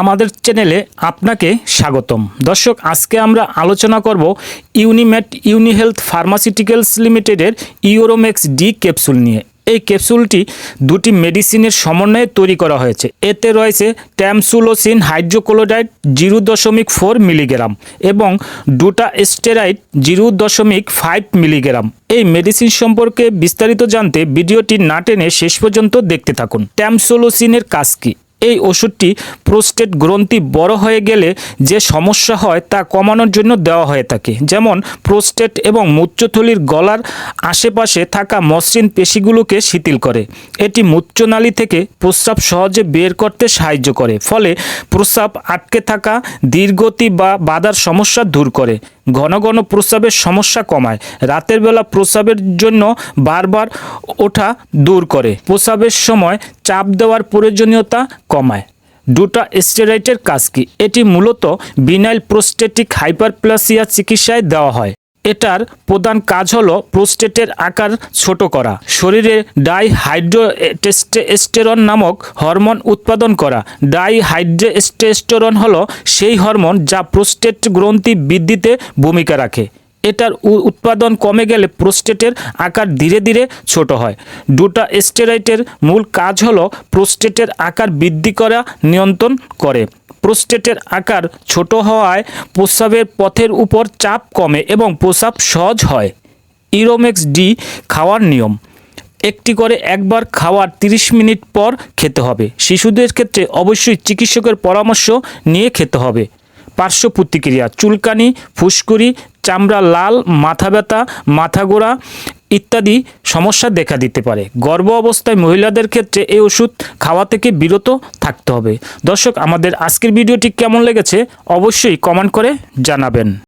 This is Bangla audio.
আমাদের চ্যানেলে আপনাকে স্বাগতম। দর্শক, আজকে আমরা আলোচনা করব ইউনিমেট ইউনিহেলথ ফার্মাসিউটিক্যালস লিমিটেডের ইউরোমেক্স ডি ক্যাপসুল নিয়ে। এই ক্যাপসুলটি দুটি মেডিসিনের সমন্বয়ে তৈরি করা হয়েছে। এতে রয়েছে ট্যামসুলোসিন হাইড্রোক্লোরাইড জিরো দশমিক ফোর মিলিগ্রাম এবং ডুটা স্টেরাইড জিরো দশমিক ফাইভ মিলিগ্রাম। এই মেডিসিন সম্পর্কে বিস্তারিত জানতে ভিডিওটি না টেনে শেষ পর্যন্ত দেখতে থাকুন। ট্যামসোলোসিনের কাজ কী? এই ওষুধটি প্রোস্টেট গ্রন্থি বড় হয়ে গেলে যে সমস্যা হয় তা কমানোর জন্য দেওয়া হয়ে থাকে। যেমন প্রোস্টেট এবং মূত্রথলির গলার আশেপাশে থাকা মসৃণ পেশিগুলোকে শিথিল করে। এটি মূত্রনালী থেকে প্রস্রাব সহজে বের করতে সাহায্য করে, ফলে প্রস্রাব আটকে থাকা, দীর্ঘতি বা বাধার সমস্যা দূর করে। ঘন ঘন প্রস্রাবের সমস্যা কমায়। রাতের বেলা প্রস্রাবের জন্য বারবার ওঠা দূর করে। প্রস্রাবের সময় চাপ দেওয়ার প্রয়োজনীয়তা কমায়। ডুটা স্টেরাইটের কাজ কি? এটি মূলত বিনাইল প্রোস্টেটিক হাইপারপ্লাসিয়া চিকিৎসায় দেওয়া হয়। এটার প্রধান কাজ হলো প্রোস্টেটের আকার ছোট করা। শরীরে ডাইহাইড্রোটেস্টেস্টেরন নামক হরমোন উৎপাদন করা। ডাইহাইড্রোটেস্টেস্টেরন হলো সেই হরমোন যা প্রোস্টেট গ্রন্থি বৃদ্ধিতে ভূমিকা রাখে। এটার উৎপাদন কমে গেলে প্রোস্টেটের আকার ধীরে ধীরে ছোট হয়। ডোটা স্টেরাইটের মূল কাজ হলো প্রোস্টেটের আকার বৃদ্ধি করা, নিয়ন্ত্রণ করে। প্রোস্টেটের আকার ছোট হওয়ায় প্রস্রাবের পথের উপর চাপ কমে এবং প্রস্রাব সহজ হয়। ইরোমেক্স ডি খাওয়ার নিয়ম। একটি করে একবার খাওয়ার 30 মিনিট পর খেতে হবে। শিশুদের ক্ষেত্রে অবশ্যই চিকিৎসকের পরামর্শ নিয়ে খেতে হবে। পার্শ্ব প্রতিক্রিয়া, চুলকানি, ফুসকুড়ি চামড়া লাল, মাথা ব্যথা, মাথা গোড়া ইত্যাদি সমস্যা দেখা দিতে পারে। গর্ভ অবস্থায় মহিলাদের ক্ষেত্রে এই ওষুধ খাওয়া থেকে বিরত থাকতে হবে। দর্শক, আমাদের আজকের ভিডিওটি কেমন লেগেছে অবশ্যই কমেন্ট করে জানাবেন।